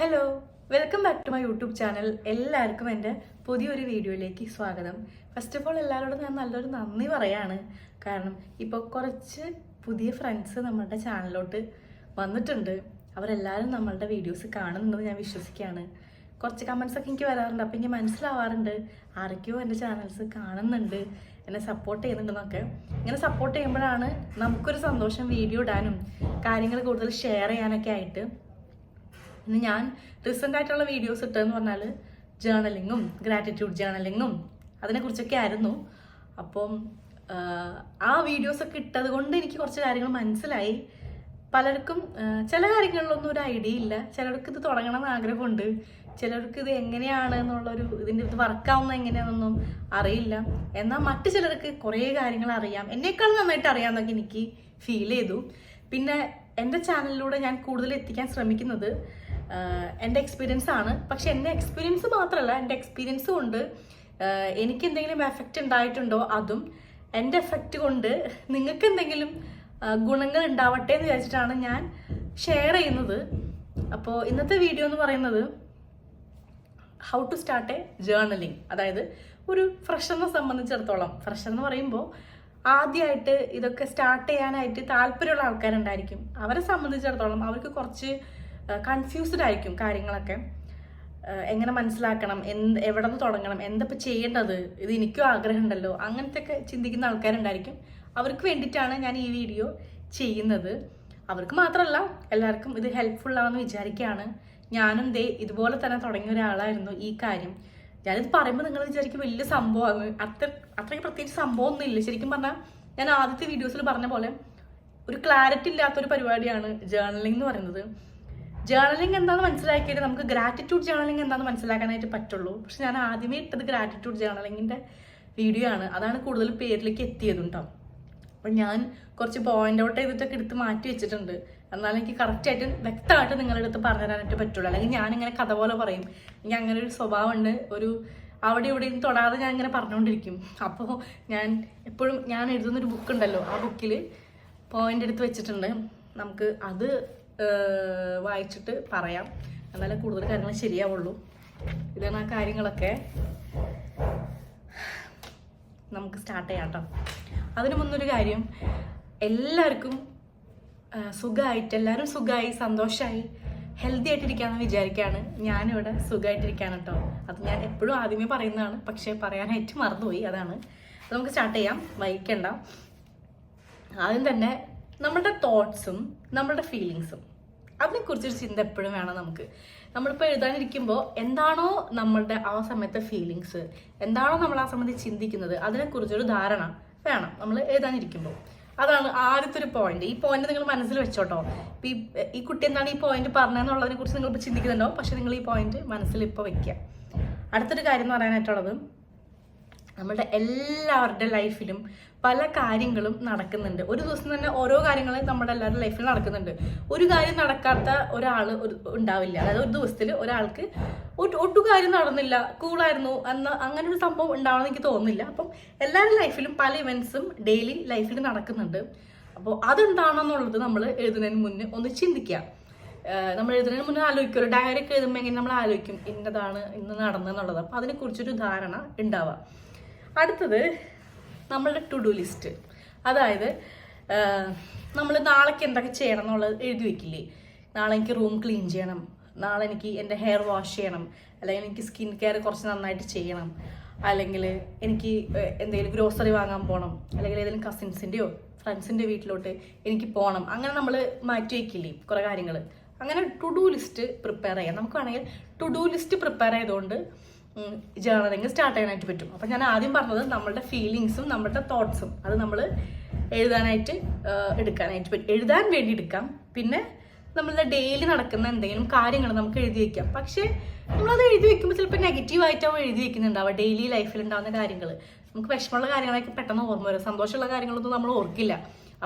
Hello welcome back to my YouTube channel എല്ലാവർക്കും എന്റെ പുതിയൊരു വീഡിയോയിലേക്ക് സ്വാഗതം. ഫസ്റ്റ് ഓഫ് ഓൾ എല്ലാവരോടും ഞാൻ നല്ലൊരു നന്ദി പറയാണ്. കാരണം ഇപ്പോൾ കുറച്ച് പുതിയ ഫ്രണ്ട്സ് നമ്മളുടെ ചാനലിലോട്ട് വന്നിട്ടുണ്ട്. അവരെല്ലാവരും നമ്മളുടെ വീഡിയോസ് കാണുന്നുണ്ടെന്ന് ഞാൻ വിശ്വസിക്കുകയാണ്. കുറച്ച് കമൻസ് ഒക്കെ എനിക്ക് വരാറുണ്ട്. അപ്പോൾ എനിക്ക് മനസ്സിലാവാറുണ്ട് ആരൊക്കെയോ എന്റെ ചാനൽസ് കാണുന്നുണ്ട് എന്നെ സപ്പോർട്ട് ചെയ്യുന്നുണ്ടെന്നൊക്കെ. ഇങ്ങനെ സപ്പോർട്ട് ചെയ്യുമ്പോഴാണ് നമുക്കൊരു സന്തോഷം വീഡിയോ ഇടാനും കാര്യങ്ങൾ കൂടുതൽ ഷെയർ ചെയ്യാനൊക്കെ ആയിട്ട് ഇന്ന് ഞാൻ റീസെന്റ് ആയിട്ടുള്ള വീഡിയോസ് ഇട്ടതെന്ന് പറഞ്ഞാൽ ജേണലിങ്ങും ഗ്രാറ്റിറ്റ്യൂഡ് ജേണലിങ്ങും അതിനെക്കുറിച്ചൊക്കെ ആയിരുന്നു. അപ്പം ആ വീഡിയോസൊക്കെ ഇട്ടത് കൊണ്ട് എനിക്ക് കുറച്ച് കാര്യങ്ങൾ മനസ്സിലായി. പലർക്കും ചില കാര്യങ്ങളിലൊന്നും ഒരു ഐഡിയ ഇല്ല. ചിലർക്ക് ഇത് തുടങ്ങണം എന്ന് ആഗ്രഹമുണ്ട്. ചിലർക്ക് ഇത് എങ്ങനെയാണ് എന്നുള്ളൊരു ഇതിന്റെ ഇത് വർക്കാവുന്ന എങ്ങനെയാണെന്നൊന്നും അറിയില്ല. എന്നാൽ മറ്റു ചിലർക്ക് കുറേ കാര്യങ്ങൾ അറിയാം. എന്നേക്കാൾ നന്നായിട്ട് അറിയാമെന്നൊക്കെ എനിക്ക് ഫീൽ ചെയ്തു. പിന്നെ എന്റെ ചാനലിലൂടെ ഞാൻ കൂടുതൽ എത്തിക്കാൻ ശ്രമിക്കുന്നത് എന്റെ എക്സ്പീരിയൻസ് ആണ്. പക്ഷെ എന്റെ എക്സ്പീരിയൻസ് മാത്രമല്ല എന്റെ എക്സ്പീരിയൻസ് കൊണ്ട് എനിക്ക് എന്തെങ്കിലും എഫക്റ്റ് ഉണ്ടായിട്ടുണ്ടോ അതും എന്റെ എഫക്റ്റ് കൊണ്ട് നിങ്ങൾക്ക് എന്തെങ്കിലും ഗുണങ്ങൾ ഉണ്ടാവട്ടെ എന്ന് വിചാരിച്ചിട്ടാണ് ഞാൻ ഷെയർ ചെയ്യുന്നത്. അപ്പോൾ ഇന്നത്തെ വീഡിയോ എന്ന് പറയുന്നത് how to start a journaling അതായത് ഒരു ഫ്രഷറിനെ സംബന്ധിച്ചിടത്തോളം. ഫ്രഷർ എന്ന് പറയുമ്പോൾ ആദ്യമായിട്ട് ഇതൊക്കെ സ്റ്റാർട്ട് ചെയ്യാനായിട്ട് താല്പര്യമുള്ള ആൾക്കാരുണ്ടായിരിക്കും. അവരെ സംബന്ധിച്ചിടത്തോളം അവർക്ക് കുറച്ച് കൺഫ്യൂസ്ഡ് ആയിരിക്കും കാര്യങ്ങളൊക്കെ. എങ്ങനെ മനസ്സിലാക്കണം എന്ത് എവിടെ നിന്ന് തുടങ്ങണം എന്തപ്പോൾ ചെയ്യേണ്ടത് ഇത് എനിക്കും ആഗ്രഹമുണ്ടല്ലോ അങ്ങനത്തെ ഒക്കെ ചിന്തിക്കുന്ന ആൾക്കാരുണ്ടായിരിക്കും. അവർക്ക് വേണ്ടിയിട്ടാണ് ഞാൻ ഈ വീഡിയോ ചെയ്യുന്നത്. അവർക്ക് മാത്രമല്ല എല്ലാവർക്കും ഇത് ഹെൽപ്ഫുൾ ആണെന്ന് വിചാരിക്കുകയാണ്. ഞാനും ദേ ഇതുപോലെ തന്നെ തുടങ്ങിയ ഒരാളായിരുന്നു ഈ കാര്യം. ഞാനിത് പറയുമ്പോൾ നിങ്ങൾ വിചാരിക്കും വലിയ സംഭവമാണ്. അത്ര അത്രയ്ക്ക് പ്രത്യേകിച്ച് സംഭവമൊന്നും ഇല്ല ശരിക്കും പറഞ്ഞാൽ ഞാൻ ആദ്യത്തെ വീഡിയോസിൽ പറഞ്ഞ പോലെ ഒരു ക്ലാരിറ്റി ഇല്ലാത്തൊരു പരിപാടിയാണ് ജേർണലിംഗ് എന്ന് പറയുന്നത്. ജേർണലിംഗ് എന്താണെന്ന് മനസ്സിലാക്കിയിട്ട് നമുക്ക് ഗ്രാറ്റിറ്റ്യൂഡ് ജേർണലിംഗ് എന്താണെന്ന് മനസ്സിലാക്കാനായിട്ട് പറ്റുള്ളൂ. പക്ഷെ ഞാൻ ആദ്യമേ ഇട്ടത് ഗ്രാറ്റിറ്റ്യൂഡ് ജേർണലിങ്ങിന്റെ വീഡിയോ ആണ്. അതാണ് കൂടുതൽ പേരിലേക്ക് എത്തിയതും കേട്ടോ അപ്പം ഞാൻ കുറച്ച് പോയിന്റ് ഔട്ട് ചെയ്തിട്ടൊക്കെ എടുത്ത് മാറ്റി വെച്ചിട്ടുണ്ട്. എന്നാലും എനിക്ക് കറക്റ്റായിട്ട് വ്യക്തമായിട്ട് നിങ്ങളുടെ അടുത്ത് പറഞ്ഞു തരാനായിട്ട് പറ്റുള്ളൂ. അല്ലെങ്കിൽ ഞാനിങ്ങനെ കഥ പോലെ പറയും. എനിക്ക് അങ്ങനെ ഒരു സ്വഭാവമുണ്ട്. ഒരു അവിടെ ഇവിടെയും തൊടാതെ ഞാൻ ഇങ്ങനെ പറഞ്ഞുകൊണ്ടിരിക്കും അപ്പോൾ ഞാൻ എപ്പോഴും ഞാൻ എഴുതുന്നൊരു ബുക്ക് ഉണ്ടല്ലോ. ആ ബുക്കിൽ പോയിന്റ് എടുത്ത് വെച്ചിട്ടുണ്ട്. നമുക്ക് അത് വായിച്ചിട്ട് പറയാം. എന്നാലേ കൂടുതൽ കാര്യങ്ങൾ ശരിയാവുള്ളൂ. ഇതാണ് ആ കാര്യങ്ങളൊക്കെ. നമുക്ക് സ്റ്റാർട്ട് ചെയ്യാം കേട്ടോ അതിനു മുന്നൊരു കാര്യം. എല്ലാവർക്കും സുഖമായിട്ട് എല്ലാവരും സുഖമായി സന്തോഷമായി ഹെൽത്തി ആയിട്ടിരിക്കാമെന്ന് വിചാരിക്കുകയാണ് ഞാനിവിടെ സുഖമായിട്ടിരിക്കുകയാണ് കേട്ടോ അത് ഞാൻ എപ്പോഴും ആദ്യമേ പറയുന്നതാണ്. പക്ഷേ പറയാനായിട്ട് മറന്നുപോയി. അതാണ്. അത് നമുക്ക് സ്റ്റാർട്ട് ചെയ്യാം. വൈകിക്കണ്ട ആദ്യം തന്നെ നമ്മുടെ തോട്ട്സും നമ്മുടെ ഫീലിങ്സും അതിനെക്കുറിച്ചൊരു ചിന്ത എപ്പോഴും വേണം നമുക്ക്. നമ്മളിപ്പോൾ എഴുതാനിരിക്കുമ്പോൾ എന്താണോ നമ്മളുടെ ആ സമയത്തെ ഫീലിങ്സ് എന്താണോ നമ്മൾ ആ സമയത്ത് ചിന്തിക്കുന്നത് അതിനെക്കുറിച്ചൊരു ധാരണ വേണം നമ്മൾ എഴുതാനിരിക്കുമ്പോൾ അതാണ് ആദ്യത്തെ ഒരു പോയിന്റ് ഈ പോയിന്റ് നിങ്ങൾ മനസ്സിൽ വെച്ചോട്ടോ. ഈ ഈ കുട്ടി എന്താണ് ഈ പോയിന്റ് പറഞ്ഞതെന്നുള്ളതിനെ കുറിച്ച് നിങ്ങൾ ഇപ്പോൾ ചിന്തിക്കുന്നുണ്ടോ? പക്ഷെ നിങ്ങൾ ഈ പോയിന്റ് മനസ്സിൽ ഇപ്പോൾ വെക്കുക. അടുത്തൊരു കാര്യം എന്ന് പറയാനായിട്ടുള്ളത് നമ്മളുടെ എല്ലാവരുടെ ലൈഫിലും പല കാര്യങ്ങളും നടക്കുന്നുണ്ട്. ഒരു ദിവസം തന്നെ ഓരോ കാര്യങ്ങളും നമ്മുടെ എല്ലാവരുടെ ലൈഫിൽ നടക്കുന്നുണ്ട്. ഒരു കാര്യം നടക്കാത്ത ഒരാൾ ഉണ്ടാവില്ല. അതായത് ഒരു ദിവസത്തിൽ ഒരാൾക്ക് ഒട്ട് കാര്യം നടന്നില്ല. കൂളായിരുന്നു എന്ന അങ്ങനെ ഒരു സംഭവം ഉണ്ടാവണമെന്ന് എനിക്ക് തോന്നുന്നില്ല. അപ്പം എല്ലാവരുടെ ലൈഫിലും പല ഇവൻസും ഡെയിലി ലൈഫിൽ നടക്കുന്നുണ്ട്. അപ്പോൾ അതെന്താണെന്നുള്ളത് നമ്മൾ എഴുതുന്നതിന് മുന്നേ ഒന്ന് ചിന്തിക്കുക നമ്മൾ എഴുതുന്നതിന് മുന്നേ ആലോചിക്കും. ഡയറി ഒക്കെ എഴുതുമ്പോൾ എങ്ങനെ നമ്മൾ ആലോചിക്കും? ഇന്നതാണ് ഇന്ന് നടന്നെന്നുള്ളത്. അപ്പോൾ അതിനെക്കുറിച്ചൊരു ധാരണ ഉണ്ടാവുക അടുത്തത് നമ്മളുടെ ടു ഡു ലിസ്റ്റ് അതായത് നമ്മൾ നാളേക്ക് എന്തൊക്കെ ചെയ്യണം എന്നുള്ളത് എഴുതി വെക്കില്ലേ? നാളെ എനിക്ക് റൂം ക്ലീൻ ചെയ്യണം. നാളെ എനിക്ക് എന്റെ ഹെയർ വാഷ് ചെയ്യണം. അല്ലെങ്കിൽ എനിക്ക് സ്കിൻ കെയർ കുറച്ച് നന്നായിട്ട് ചെയ്യണം. അല്ലെങ്കിൽ എനിക്ക് എന്തെങ്കിലും ഗ്രോസറി വാങ്ങാൻ പോകണം അല്ലെങ്കിൽ ഏതെങ്കിലും കസിൻസിന്റെയോ ഫ്രണ്ട്സിന്റെ വീട്ടിലോട്ട് എനിക്ക് പോകണം അങ്ങനെ നമ്മൾ മാറ്റി വയ്ക്കില്ലേ കുറേ കാര്യങ്ങൾ അങ്ങനെ ടു ഡു ലിസ്റ്റ് പ്രിപ്പയർ ചെയ്യാം. നമുക്ക് വേണമെങ്കിൽ ടു ഡു ലിസ്റ്റ് പ്രിപ്പയർ ചെയ്തുകൊണ്ട് ജേർണലിങ് സ്റ്റാർട്ട് ചെയ്യാനായിട്ട് പറ്റും. അപ്പം ഞാൻ ആദ്യം പറഞ്ഞത് നമ്മളുടെ ഫീലിങ്സും നമ്മളുടെ തോട്ട്സും അത് നമ്മൾ എഴുതാനായിട്ട് എടുക്കാനായിട്ട് പറ്റും. എഴുതാൻ വേണ്ടി എടുക്കാം. പിന്നെ നമ്മളുടെ ഡെയിലി നടക്കുന്ന എന്തെങ്കിലും കാര്യങ്ങൾ നമുക്ക് എഴുതി വയ്ക്കാം പക്ഷേ നമ്മളത് എഴുതി വെക്കുമ്പോൾ ചിലപ്പോൾ നെഗറ്റീവ് ആയിട്ടാവും എഴുതി വെക്കുന്നുണ്ടാവുക. ഡെയിലി ലൈഫിൽ ഉണ്ടാകുന്ന കാര്യങ്ങൾ നമുക്ക് വിഷമമുള്ള കാര്യങ്ങളൊക്കെ പെട്ടെന്ന് ഓർമ്മ വരും. സന്തോഷമുള്ള കാര്യങ്ങളൊന്നും നമ്മൾ ഓർക്കില്ല.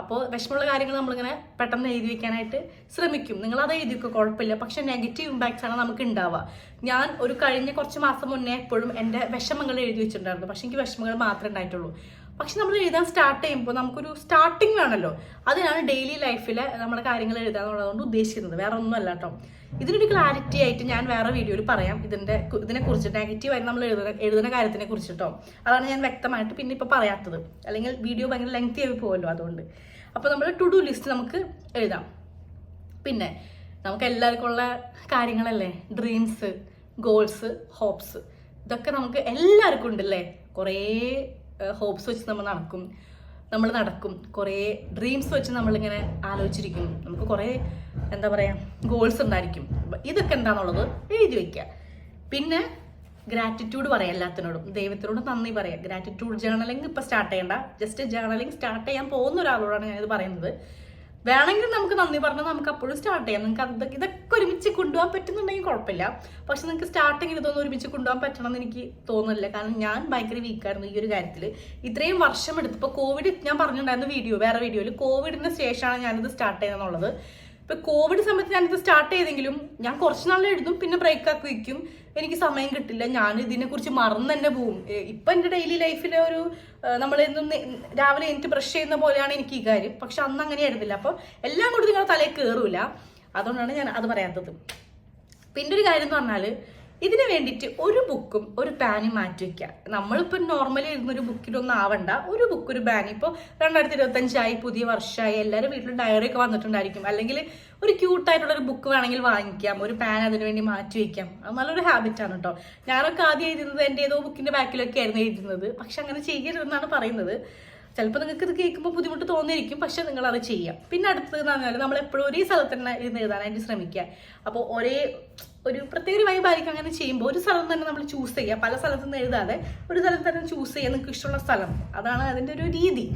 അപ്പോൾ വിഷമമുള്ള കാര്യങ്ങൾ നമ്മളിങ്ങനെ പെട്ടെന്ന് എഴുതി വെക്കാനായിട്ട് ശ്രമിക്കും. നിങ്ങൾ അത് എഴുതി വെക്കുക കുഴപ്പമില്ല. പക്ഷെ നെഗറ്റീവ് ഇമ്പാക്ട്സ് ആണ് നമുക്ക് ഉണ്ടാവുക ഞാൻ ഒരു കഴിഞ്ഞ കുറച്ച് മാസം മുന്നേ എപ്പോഴും എന്റെ വിഷമങ്ങൾ എഴുതി വെച്ചിട്ടുണ്ടായിരുന്നു. പക്ഷെ എനിക്ക് വിഷമങ്ങൾ മാത്രമേ ഉണ്ടായിട്ടുള്ളൂ പക്ഷെ നമ്മൾ എഴുതാൻ സ്റ്റാർട്ട് ചെയ്യുമ്പോൾ നമുക്കൊരു സ്റ്റാർട്ടിങ് വേണമല്ലോ അതിനാണ് ഡെയിലി ലൈഫിൽ നമ്മുടെ കാര്യങ്ങൾ എഴുതാന്നുള്ളതുകൊണ്ട് ഉദ്ദേശിക്കുന്നത്. വേറെ ഒന്നും അല്ല കേട്ടോ ഇതിനൊരു ക്ലാരിറ്റി ആയിട്ട് ഞാൻ വേറെ വീഡിയോയിൽ പറയാം. ഇതിന്റെ ഇതിനെ കുറിച്ച് നെഗറ്റീവായി നമ്മൾ എഴുതുന്ന എഴുതുന്ന കാര്യത്തിനെ കുറിച്ചിട്ടോ അതാണ് ഞാൻ വ്യക്തമായിട്ട് പിന്നെ ഇപ്പോൾ പറയാത്തത്. അല്ലെങ്കിൽ വീഡിയോ ഭയങ്കര ലെങ്ത്തി ആയി പോകുമല്ലോ അതുകൊണ്ട്. അപ്പോൾ നമ്മൾ ടു ഡു ലിസ്റ്റ് നമുക്ക് എഴുതാം. പിന്നെ നമുക്ക് എല്ലാവർക്കും ഉള്ള കാര്യങ്ങളല്ലേ? ഡ്രീംസ് ഗോൾസ് ഹോപ്സ് ഇതൊക്കെ നമുക്ക് എല്ലാവർക്കും ഉണ്ടല്ലേ? കുറേ ഹോപ്സ് വെച്ച് നമ്മൾ നടക്കും. നമ്മൾ നടക്കും. കുറേ ഡ്രീംസ് വെച്ച് നമ്മളിങ്ങനെ ആലോചിച്ചിരിക്കും. നമുക്ക് കുറേ എന്താ പറയുക ഗോൾസ് ഉണ്ടായിരിക്കും. ഇതൊക്കെ എന്താണെന്നുള്ളത് എഴുതി വയ്ക്കുക പിന്നെ ഗ്രാറ്റിറ്റ്യൂഡ് പറയാം എല്ലാത്തിനോടും. ദൈവത്തിനോട് നന്ദി പറയാം. ഗ്രാറ്റിറ്റ്യൂഡ് ജേർണലിംഗ് ഇപ്പോൾ സ്റ്റാർട്ട് ചെയ്യണ്ട. ജസ്റ്റ് ജേർണലിംഗ് സ്റ്റാർട്ട് ചെയ്യാൻ പോകുന്ന ഒരാളോടാണ് ഞാനിത് പറയുന്നത്. വേണമെങ്കിൽ നമുക്ക് നന്ദി പറഞ്ഞാൽ നമുക്ക് അപ്പോഴും സ്റ്റാർട്ട് ചെയ്യാം. നിങ്ങൾക്ക് അത് ഇതൊക്കെ ഒരുമിച്ച് കൊണ്ടുപോകാൻ പറ്റുന്നുണ്ടെങ്കിൽ കുഴപ്പമില്ല. പക്ഷെ നിങ്ങൾക്ക് സ്റ്റാർട്ടിങ്ങിൽ ഇതൊന്നും ഒരുമിച്ച് കൊണ്ടുപോകാൻ പറ്റണം എന്ന് എനിക്ക് തോന്നുന്നില്ല. കാരണം ഞാൻ ഭയങ്കര വീക്കായിരുന്നു ഈ ഒരു കാര്യത്തിൽ ഇത്രയും വർഷം എടുത്ത് ഇപ്പോൾ കോവിഡ് ഞാൻ പറഞ്ഞിട്ടുണ്ടായിരുന്ന വീഡിയോ വേറെ വീഡിയോയിൽ കോവിഡിന് ശേഷമാണ് ഞാനിത് സ്റ്റാർട്ട് ചെയ്യുന്നതെന്നുള്ളത് ഇപ്പൊ കോവിഡ് സമയത്ത് ഞാനിത് സ്റ്റാർട്ട് ചെയ്തെങ്കിലും ഞാൻ കുറച്ച് നാളെ എഴുതും പിന്നെ ബ്രേക്ക് ആക്കി വയ്ക്കും എനിക്ക് സമയം കിട്ടില്ല. ഞാൻ ഇതിനെക്കുറിച്ച് മറന്നു തന്നെ പോവും. ഇപ്പൊ എന്റെ ഡെയിലി ലൈഫിലെ ഒരു നമ്മൾ എന്നും രാവിലെ എനിക്ക് ബ്രഷ് ചെയ്യുന്ന പോലെയാണ് എനിക്ക് ഈ കാര്യം. പക്ഷെ അന്ന് അങ്ങനെ ആയിരുന്നില്ല. അപ്പോൾ എല്ലാം കൂടി നിങ്ങളുടെ തലയിൽ കയറൂല അതുകൊണ്ടാണ് ഞാൻ അത് പറയാത്തത്. പിന്നെ ഒരു കാര്യം എന്ന് പറഞ്ഞാൽ ഇതിന് വേണ്ടിയിട്ട് ഒരു ബുക്കും ഒരു പാനും മാറ്റി വയ്ക്കുക നമ്മളിപ്പോൾ നോർമലി ഇരുന്നൊരു ബുക്കിലൊന്നും ആവണ്ട. ഒരു ബുക്ക് ഒരു പാൻ ഇപ്പോൾ രണ്ടായിരത്തി ഇരുപത്തഞ്ചായി പുതിയ വർഷമായി എല്ലാവരും വീട്ടിൽ ഡയറി ഒക്കെ വന്നിട്ടുണ്ടായിരിക്കും. അല്ലെങ്കിൽ ഒരു ക്യൂട്ടായിട്ടുള്ള ഒരു ബുക്ക് വേണമെങ്കിൽ വാങ്ങിക്കാം. ഒരു പാൻ അതിന് വേണ്ടി മാറ്റി വയ്ക്കാം അത് നല്ലൊരു ഹാബിറ്റാണ് കേട്ടോ ഞാനൊക്കെ ആദ്യം എഴുതുന്നത് എന്റെ ഏതോ ബുക്കിന്റെ ബാക്കിലൊക്കെ ആയിരുന്നു എഴുതുന്നത്. പക്ഷെ അങ്ങനെ ചെയ്യരുതെന്നാണ് പറയുന്നത്. ചിലപ്പോൾ നിങ്ങൾക്ക് ഇത് കേൾക്കുമ്പോൾ ബുദ്ധിമുട്ട് തോന്നിയിരിക്കും പക്ഷെ നിങ്ങൾ അത് ചെയ്യാം. പിന്നെ അടുത്തത് എന്ന് പറഞ്ഞാൽ നമ്മൾ എപ്പോഴും ഒരേ സ്ഥലത്ത് തന്നെ ഇരുന്ന് എഴുതാനായിട്ട് ശ്രമിക്കുക. അപ്പോൾ ഒരേ ഒരു പ്രത്യേക ഒരു വൈബായിരിക്കും അങ്ങനെ ചെയ്യുമ്പോൾ ഒരു സ്ഥലം തന്നെ നമ്മൾ ചൂസ് ചെയ്യുക. പല സ്ഥലത്തു നിന്ന് എഴുതാതെ ഒരു സ്ഥലത്ത് തന്നെ ചൂസ് ചെയ്യുക നിങ്ങൾക്ക് ഇഷ്ടമുള്ള സ്ഥലം. അതാണ് അതിന്റെ ഒരു രീതി.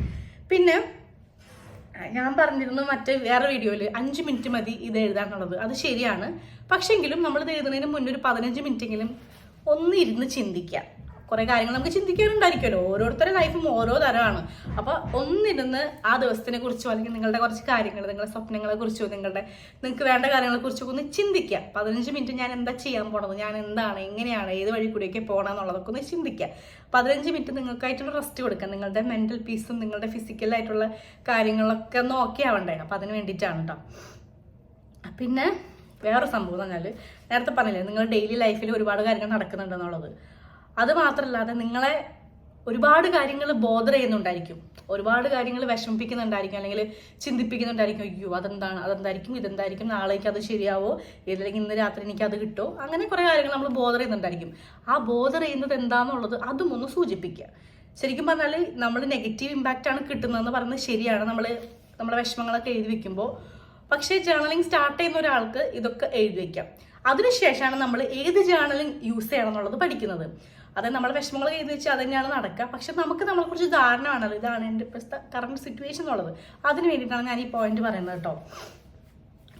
പിന്നെ ഞാൻ പറഞ്ഞിരുന്നു മറ്റേ വേറെ വീഡിയോയിൽ അഞ്ച് മിനിറ്റ് മതി ഇത് എഴുതാനുള്ളത് അത് ശരിയാണ്. പക്ഷെങ്കിലും നമ്മളിത് എഴുതുന്നതിന് മുന്നേ ഒരു പതിനഞ്ച് മിനിറ്റെങ്കിലും ഒന്ന് ഇരുന്ന് ചിന്തിക്കുക. കുറേ കാര്യങ്ങൾ നമുക്ക് ചിന്തിക്കാനുണ്ടായിരിക്കുമല്ലോ. ഓരോരുത്തരുടെ ലൈഫും ഓരോ തരമാണ്. അപ്പോൾ ഒന്നിരുന്ന് ആ ദിവസത്തിനെ കുറിച്ചോ അല്ലെങ്കിൽ നിങ്ങളുടെ കുറച്ച് കാര്യങ്ങൾ നിങ്ങളുടെ സ്വപ്നങ്ങളെ കുറിച്ചോ നിങ്ങളുടെ നിങ്ങൾക്ക് വേണ്ട കാര്യങ്ങളെ കുറിച്ചോ ഒന്ന് ചിന്തിക്കുക. പതിനഞ്ച് മിനിറ്റ് ഞാൻ എന്താ ചെയ്യാൻ പോണത് ഞാൻ എന്താണ് എങ്ങനെയാണ് ഏത് വഴി കൂടിയൊക്കെ പോകണം എന്നുള്ളതൊക്കെ ഒന്ന് ചിന്തിക്കുക. പതിനഞ്ച് മിനിറ്റ് നിങ്ങൾക്കായിട്ടുള്ള റെസ്റ്റ് കൊടുക്കാം നിങ്ങളുടെ മെന്റൽ പീസും നിങ്ങളുടെ ഫിസിക്കലായിട്ടുള്ള കാര്യങ്ങളൊക്കെ ഒന്ന് ഓക്കെ ആവണ്ടേ? അപ്പം അതിന് വേണ്ടിയിട്ടാണ് കേട്ടോ പിന്നെ വേറെ സംഭവം എന്ന് പറഞ്ഞാൽ നേരത്തെ പറഞ്ഞില്ലേ നിങ്ങൾ ഡെയിലി ലൈഫിൽ ഒരുപാട് കാര്യങ്ങൾ നടക്കുന്നുണ്ടെന്നുള്ളത്. അത് മാത്രമല്ലാതെ നിങ്ങളെ ഒരുപാട് കാര്യങ്ങൾ ബോധർ ചെയ്യുന്നുണ്ടായിരിക്കും. ഒരുപാട് കാര്യങ്ങൾ വിഷമിപ്പിക്കുന്നുണ്ടായിരിക്കും അല്ലെങ്കിൽ ചിന്തിപ്പിക്കുന്നുണ്ടായിരിക്കും അയ്യോ അതെന്താണ്? അതെന്തായിരിക്കും? ഇതെന്തായിരിക്കും? നാളേക്ക് അത് ശരിയാവോ? അല്ലെങ്കിൽ ഇന്ന് രാത്രി എനിക്ക് അത് കിട്ടോ? അങ്ങനെ കുറേ കാര്യങ്ങൾ നമ്മൾ ബോധർ ചെയ്യുന്നുണ്ടായിരിക്കും. ആ ബോധർ ചെയ്യുന്നത് എന്താണെന്നുള്ളത് അതും ഒന്ന് സൂചിപ്പിക്കുക. ശരിക്കും പറഞ്ഞാൽ നമ്മൾ നെഗറ്റീവ് ഇമ്പാക്റ്റ് ആണ് കിട്ടുന്നതെന്ന് പറയുന്നത് ശരിയാണ്. നമ്മൾ നമ്മുടെ വിഷമങ്ങളൊക്കെ എഴുതി വെക്കുമ്പോൾ പക്ഷേ ജേർണലിംഗ് സ്റ്റാർട്ട് ചെയ്യുന്ന ഒരാൾക്ക് ഇതൊക്കെ എഴുതി വെക്കാം. അതിനുശേഷമാണ് നമ്മൾ ഏത് ജേർണലിംഗ് യൂസ് ചെയ്യണം എന്നുള്ളത് പഠിക്കുന്നത്. അതായത് നമ്മൾ വിഷമങ്ങൾ എഴുതി വെച്ചാൽ അത് തന്നെയാണ് നടക്കുക. പക്ഷെ നമുക്ക് നമ്മളെക്കുറിച്ച് ധാരണ വേണമല്ലോ. ഇതാണ് എന്റെ ഇപ്പോഴത്തെ കറണ്ട് സിറ്റുവേഷൻ എന്നുള്ളത്. അതിന് വേണ്ടിയിട്ടാണ് ഞാൻ ഈ പോയിന്റ് പറയുന്നത് കേട്ടോ.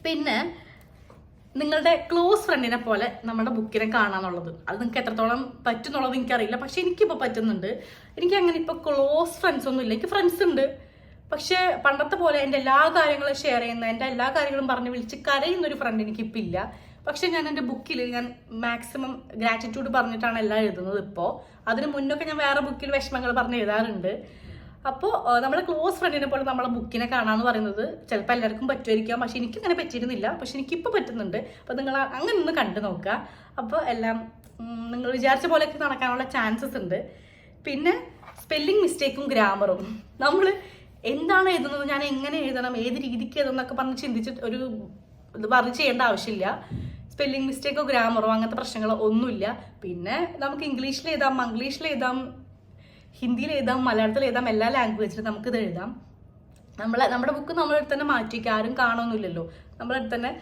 പിന്നെ നിങ്ങളുടെ ക്ലോസ് ഫ്രണ്ടിനെ പോലെ നമ്മുടെ ബുക്കിനെ കാണാന്നുള്ളത്. അത് നിങ്ങൾക്ക് എത്രത്തോളം പറ്റുന്നുള്ളത് എനിക്കറിയില്ല. പക്ഷെ എനിക്കിപ്പോൾ പറ്റുന്നുണ്ട്. എനിക്ക് അങ്ങനെ ഇപ്പോൾ ക്ലോസ് ഫ്രണ്ട്സ് ഒന്നും ഇല്ല. എനിക്ക് ഫ്രണ്ട്സ് ഉണ്ട്. പക്ഷേ പണ്ടത്തെ പോലെ എന്റെ എല്ലാ കാര്യങ്ങളും ഷെയർ ചെയ്യുന്ന എന്റെ എല്ലാ കാര്യങ്ങളും പറഞ്ഞ് വിളിച്ച് കരയുന്ന ഒരു ഫ്രണ്ട് എനിക്കിപ്പോൾ ഇല്ല. പക്ഷെ ഞാൻ എന്റെ ബുക്കിൽ ഞാൻ മാക്സിമം ഗ്രാറ്റിറ്റ്യൂഡ് പറഞ്ഞിട്ടാണ് എല്ലാം എഴുതുന്നത് ഇപ്പോൾ അതിന് മുന്നൊക്കെ ഞാൻ വേറെ ബുക്കിൽ വിഷമങ്ങൾ പറഞ്ഞ് എഴുതാറുണ്ട്. അപ്പോൾ നമ്മുടെ ക്ലോസ് ഫ്രണ്ടിനെ പോലെ നമ്മളെ ബുക്കിനെ കാണാമെന്ന് പറയുന്നത് ചിലപ്പോൾ എല്ലാവർക്കും പറ്റുമായിരിക്കാം. പക്ഷെ എനിക്ക് അങ്ങനെ പറ്റിയിരുന്നില്ല. പക്ഷെ എനിക്കിപ്പോൾ പറ്റുന്നുണ്ട്. അപ്പോൾ നിങ്ങൾ അങ്ങനെ ഒന്ന് കണ്ടു നോക്കുക. അപ്പോൾ എല്ലാം നിങ്ങൾ വിചാരിച്ച പോലെയൊക്കെ നടക്കാനുള്ള ചാൻസസ് ഉണ്ട്. പിന്നെ സ്പെല്ലിംഗ് മിസ്റ്റേക്കും ഗ്രാമറും നമ്മൾ എന്താണ് എഴുതുന്നത് ഞാൻ എങ്ങനെ എഴുതണം ഏത് രീതിക്ക് എഴുതണം എന്നൊക്കെ പറഞ്ഞ് ചിന്തിച്ചിട്ട് ഒരു ഇത് പറഞ്ഞ് ചെയ്യേണ്ട ആവശ്യമില്ല. സ്പെല്ലിംഗ് മിസ്റ്റേക്കോ ഗ്രാമറോ അങ്ങനത്തെ പ്രശ്നങ്ങളോ ഒന്നുമില്ല. പിന്നെ നമുക്ക് ഇംഗ്ലീഷിൽ എഴുതാം മംഗ്ലീഷിൽ എഴുതാം ഹിന്ദിയിൽ എഴുതാം മലയാളത്തിൽ എഴുതാം എല്ലാ ലാംഗ്വേജിലും നമുക്കിത് എഴുതാം. നമ്മളെ നമ്മുടെ ബുക്ക് നമ്മളെടുത്ത് തന്നെ മാറ്റി വയ്ക്കുക ആരും കാണുമൊന്നുമില്ലല്ലോ നമ്മളെടുത്ത് തന്നെ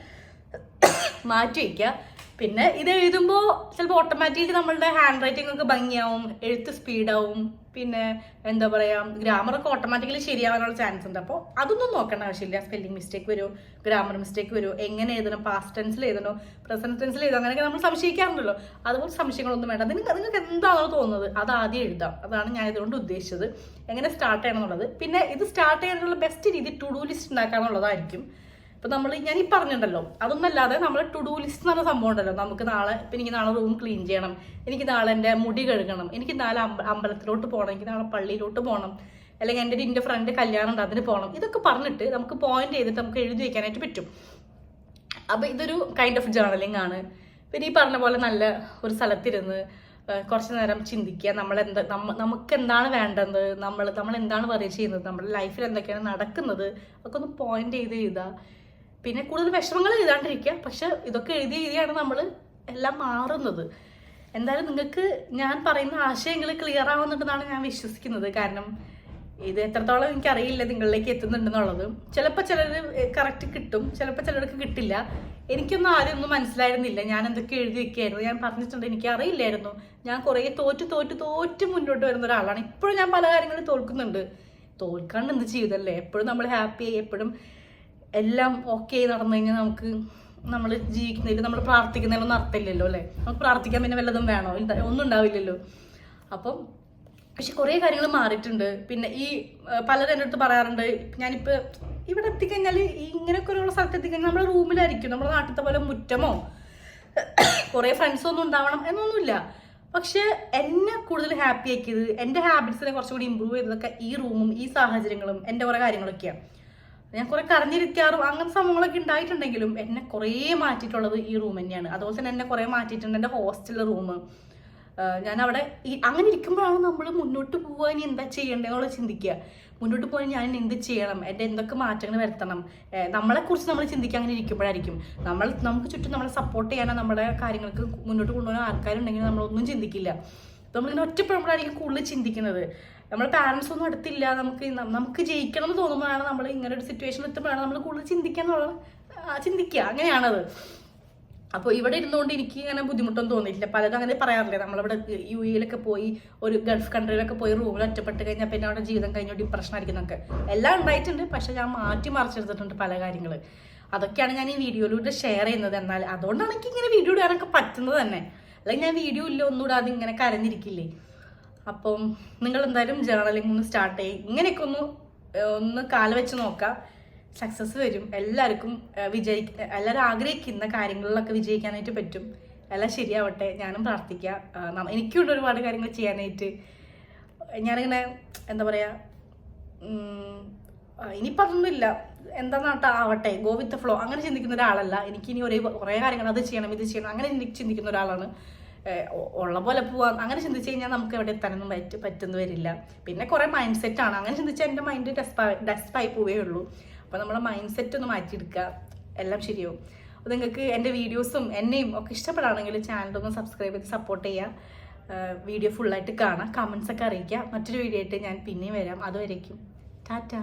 മാറ്റി വയ്ക്കുക പിന്നെ ഇത് എഴുതുമ്പോൾ ചിലപ്പോൾ ഓട്ടോമാറ്റിക്കലി നമ്മളുടെ ഹാൻഡ് റൈറ്റിംഗ് ഒക്കെ ഭംഗിയാവും എഴുത്ത് സ്പീഡാവും പിന്നെ എന്താ പറയുക ഗ്രാമറൊക്കെ ഓട്ടോമാറ്റിക്കലി ശരിയാവാനുള്ള ചാൻസ് ഉണ്ട്. അപ്പോൾ അതൊന്നും നോക്കേണ്ട ആവശ്യമില്ല. സ്പെല്ലിംഗ് മിസ്റ്റേക്ക് വരുമോ ഗ്രാമർ മിസ്റ്റേക്ക് വരുമോ എങ്ങനെ എഴുതണം പാസ്റ്റ് ടെൻസിൽ എഴുതണോ പ്രസന്റ് ടെൻസിൽ എഴുതണം അങ്ങനെയൊക്കെ നമ്മൾ സംശയിക്കാറുണ്ടല്ലോ. അതുപോലെ സംശയങ്ങളൊന്നും വേണ്ട. നിങ്ങൾക്ക് നിങ്ങൾക്ക് എന്താണോ തോന്നുന്നത് അത് ആദ്യം എഴുതാം. അതാണ് ഞാൻ ഇതുകൊണ്ട് ഉദ്ദേശിച്ചത്. എങ്ങനെ സ്റ്റാർട്ട് ചെയ്യണം എന്നുള്ളത്. പിന്നെ ഇത് സ്റ്റാർട്ട് ചെയ്യാനുള്ള ബെസ്റ്റ് രീതി ടു ഡു ലിസ്റ്റ് ഉണ്ടാക്കാന്നുള്ളതായിരിക്കും. ഇപ്പൊ നമ്മൾ ഞാൻ ഈ പറഞ്ഞിട്ടുണ്ടല്ലോ. അതൊന്നല്ലാതെ നമ്മൾ ടു ഡു ലിസ്റ്റ് എന്ന് പറഞ്ഞ സംഭവം ഉണ്ടല്ലോ. നമുക്ക് നാളെ ഇപ്പൊ എനിക്ക് നാളെ റൂം ക്ലീൻ ചെയ്യണം. എനിക്ക് നാളെ എന്റെ മുടി കഴുകണം. എനിക്ക് നാളെ അമ്പലത്തിലോട്ട് പോകണം എനിക്ക് നാളെ പള്ളിയിലോട്ട് പോകണം അല്ലെങ്കിൽ എന്റെ എന്റെ ഫ്രണ്ട് കല്യാണം ഉണ്ട് അതിന് പോകണം ഇതൊക്കെ പറഞ്ഞിട്ട് നമുക്ക് പോയിന്റ് ചെയ്തിട്ട് നമുക്ക് എഴുതി വെക്കാനായിട്ട് പറ്റും. അപ്പൊ ഇതൊരു കൈൻഡ് ഓഫ് ജേർണലിംഗ് ആണ്. പിന്നെ ഈ പറഞ്ഞ പോലെ നല്ല ഒരു സ്ഥലത്തിരുന്ന് കുറച്ച് നേരം ചിന്തിക്കുക. നമ്മൾ എന്താ നമുക്ക് എന്താണ് വേണ്ടത്? നമ്മൾ നമ്മൾ എന്താണ് പറയുക ചെയ്യുന്നത്? നമ്മുടെ ലൈഫിൽ എന്തൊക്കെയാണ് നടക്കുന്നത്? ഒക്കെ ഒന്ന് പോയിന്റ് ചെയ്ത് എഴുതുക. പിന്നെ കൂടുതൽ വിഷമങ്ങൾ എഴുതാണ്ടിരിക്കുക. പക്ഷെ ഇതൊക്കെ എഴുതി എഴുതിയാണ് നമ്മൾ എല്ലാം മാറുന്നത്. എന്തായാലും നിങ്ങൾക്ക് ഞാൻ പറയുന്ന ആശയങ്ങൾ ക്ലിയർ ആവുന്നുണ്ടെന്നാണ് ഞാൻ വിശ്വസിക്കുന്നത്. കാരണം ഇത് എത്രത്തോളം എനിക്കറിയില്ല നിങ്ങളിലേക്ക് എത്തുന്നുണ്ടെന്നുള്ളത്. ചിലപ്പോൾ ചിലർ കറക്റ്റ് കിട്ടും. ചിലപ്പോൾ ചിലർക്ക് കിട്ടില്ല. എനിക്കൊന്നും ആദ്യം ഒന്നും മനസ്സിലായിരുന്നില്ല. ഞാൻ എന്തൊക്കെ എഴുതി വെക്കുകയായിരുന്നു ഞാൻ പറഞ്ഞിട്ടുണ്ട് എനിക്ക് അറിയില്ലായിരുന്നു. ഞാൻ കുറേ തോറ്റ് തോറ്റ് തോറ്റ് മുന്നോട്ട് വരുന്ന ഒരാളാണ്. ഇപ്പോഴും ഞാൻ പല കാര്യങ്ങളും തോൽക്കുന്നുണ്ട്. തോൽക്കാണ്ട് എന്ത് ചെയ്തല്ലേ എപ്പോഴും നമ്മൾ ഹാപ്പി എപ്പോഴും എല്ലാം ഓക്കെ നടന്നു കഴിഞ്ഞാൽ നമുക്ക് നമ്മൾ ജീവിക്കുന്നതിൽ നമ്മൾ പ്രാർത്ഥിക്കുന്നതിലൊന്നും അർത്ഥമില്ലല്ലോ അല്ലേ? നമുക്ക് പ്രാർത്ഥിക്കാൻ പിന്നെ വല്ലതും വേണോ? ഒന്നും ഉണ്ടാവില്ലല്ലോ. അപ്പം പക്ഷെ കുറേ കാര്യങ്ങൾ മാറിയിട്ടുണ്ട്. പിന്നെ ഈ പലരും എന്റെ അടുത്ത് പറയാറുണ്ട് ഞാനിപ്പോൾ ഇവിടെ എത്തിക്കഴിഞ്ഞാൽ ഇങ്ങനെയൊക്കെ ഉള്ള സ്ഥലത്ത് എത്തിക്കഴിഞ്ഞാൽ നമ്മുടെ റൂമിലായിരിക്കും. നമ്മുടെ നാട്ടിലത്തെ പോലെ മുറ്റമോ കുറേ ഫ്രണ്ട്സ് ഒന്നും ഉണ്ടാവണം എന്നൊന്നുമില്ല. പക്ഷെ എന്നെ കൂടുതൽ ഹാപ്പി ആക്കിയത് എന്റെ ഹാബിറ്റ്സിനെ കുറച്ചുകൂടി ഇമ്പ്രൂവ് ചെയ്തതൊക്കെ ഈ റൂമും ഈ സാഹചര്യങ്ങളും എന്റെ കുറേ കാര്യങ്ങളൊക്കെയാണ് ഞാൻ കുറെ കരഞ്ഞിരിക്കാറും അങ്ങനത്തെ സംഭവങ്ങളൊക്കെ ഉണ്ടായിട്ടുണ്ടെങ്കിലും എന്നെ കുറേ മാറ്റിയിട്ടുള്ളത് ഈ റൂം തന്നെയാണ്. അതുപോലെ തന്നെ എന്നെ കുറേ മാറ്റിയിട്ടുണ്ട് എന്റെ ഹോസ്റ്റലിലെ റൂം ഞാൻ അവിടെ ഈ അങ്ങനെ ഇരിക്കുമ്പോഴാണ് നമ്മൾ മുന്നോട്ട് പോകാൻ എന്താ ചെയ്യേണ്ടതെന്നുള്ള ചിന്തിക്കുക. മുന്നോട്ട് പോകാൻ ഞാൻ എന്ത് ചെയ്യണം? എന്റെ എന്തൊക്കെ മാറ്റങ്ങൾ വരുത്തണം? നമ്മളെ കുറിച്ച് നമ്മൾ ചിന്തിക്കുക അങ്ങനെ ഇരിക്കുമ്പോഴായിരിക്കും. നമ്മൾ നമുക്ക് ചുറ്റും നമ്മളെ സപ്പോർട്ട് ചെയ്യാനോ നമ്മുടെ കാര്യങ്ങൾക്ക് മുന്നോട്ട് കൊണ്ടുപോകാൻ ആൾക്കാരുണ്ടെങ്കിൽ നമ്മളൊന്നും ചിന്തിക്കില്ല. നമ്മളിങ്ങനെ ഒറ്റപ്പെടുമ്പോഴായിരിക്കും കൂടുതൽ ചിന്തിക്കുന്നത്. നമ്മുടെ പാരൻസ് ഒന്നും അടുത്തില്ല. നമുക്ക് നമുക്ക് ജയിക്കണം എന്ന് തോന്നുമ്പോഴാണ് നമ്മൾ ഇങ്ങനെ ഒരു സിറ്റുവേഷൻ എത്തുമ്പോഴാണ് നമ്മൾ കൂടുതൽ ചിന്തിക്കുക എന്നുള്ളത് ആ, ചിന്തിക്കുക. അങ്ങനെയാണത്. അപ്പോൾ ഇവിടെ ഇരുന്നുകൊണ്ട് എനിക്ക് ഇങ്ങനെ ബുദ്ധിമുട്ടൊന്നും തോന്നിയിട്ടില്ല. പലരും അങ്ങനെ പറയാറില്ല? നമ്മളിവിടെ യു എയിലൊക്കെ പോയി ഒരു ഗൾഫ് കൺട്രിയിലൊക്കെ പോയി റൂമിൽ ഒറ്റപ്പെട്ട് കഴിഞ്ഞാൽ പിന്നെ അവിടെ ജീവിതം കഴിഞ്ഞ ഡിപ്രഷൻ ആയിരിക്കുന്നൊക്കെ എല്ലാം ഉണ്ടായിട്ടുണ്ട്. പക്ഷെ ഞാൻ മാറ്റി മറിച്ചെടുത്തിട്ടുണ്ട് പല കാര്യങ്ങൾ അതൊക്കെയാണ് ഞാൻ ഈ വീഡിയോയിലൂടെ ഷെയർ ചെയ്യുന്നത്. എന്നാൽ അതുകൊണ്ടാണ് എനിക്ക് ഇങ്ങനെ വീഡിയോ ഇടാനൊക്കെ പറ്റുന്നത് തന്നെ. അല്ലെങ്കിൽ ഞാൻ വീഡിയോ ഇല്ല ഒന്നും ഇടാതെ ഇങ്ങനെ കരഞ്ഞിരിക്കില്ലേ? അപ്പം നിങ്ങൾ എന്തായാലും ജേർണലിംഗ് ഒന്ന് സ്റ്റാർട്ട് ചെയ്യും. ഇങ്ങനെയൊക്കെ ഒന്ന് ഒന്ന് കാല വെച്ച് നോക്കാം. സക്സസ് വരും. എല്ലാവർക്കും വിജയി എല്ലാവരും ആഗ്രഹിക്കുന്ന കാര്യങ്ങളിലൊക്കെ വിജയിക്കാനായിട്ട് പറ്റും. എല്ലാം ശരിയാവട്ടെ. ഞാനും പ്രാർത്ഥിക്കാം. ആഹ്, നമ്മ- എനിക്കുണ്ട് ഒരുപാട് കാര്യങ്ങൾ ചെയ്യാനായിട്ട്. ഞാനിങ്ങനെ എന്താ പറയുക ഇനി അതൊന്നുമില്ല. എന്താ നാട്ടാ ആവട്ടെ. ഗോ വിത്ത് ഫ്ലോ അങ്ങനെ ചിന്തിക്കുന്ന ഒരാളല്ല. എനിക്ക് ഇനി ഒരേ കുറേ കാര്യങ്ങൾ അത് ചെയ്യണം ഇത് ചെയ്യണം. അങ്ങനെ ചിന്തിക്കുന്ന ഒരാളാണ്. ഉള്ള പോലെ പോവാം. അങ്ങനെ ചിന്തിച്ച് കഴിഞ്ഞാൽ നമുക്ക് എവിടെ എത്താനൊന്നും പറ്റും പറ്റുന്നു വരില്ല പിന്നെ കുറേ മൈൻഡ് സെറ്റ് ആണ്. അങ്ങനെ ചിന്തിച്ചാൽ എന്റെ മൈൻഡ് ഡെസ്പായി ആയി പോവേ ഉള്ളൂ. അപ്പോൾ നമ്മളെ മൈൻഡ് സെറ്റ് ഒന്ന് മാറ്റിയെടുക്കുക എല്ലാം ശരിയാവും. അപ്പോൾ നിങ്ങൾക്ക് എന്റെ വീഡിയോസും എന്നെയും ഒക്കെ ഇഷ്ടപ്പെടുകയാണെങ്കിൽ ചാനലൊന്ന് സബ്സ്ക്രൈബ് ചെയ്ത് സപ്പോർട്ട് ചെയ്യുക വീഡിയോ ഫുള്ളായിട്ട് കാണാം. കമൻസ് ഒക്കെ അറിയിക്കുക മറ്റൊരു വീഡിയോ ആയിട്ട് ഞാൻ പിന്നെയും വരാം. അതുവരേക്കും. ടാറ്റ.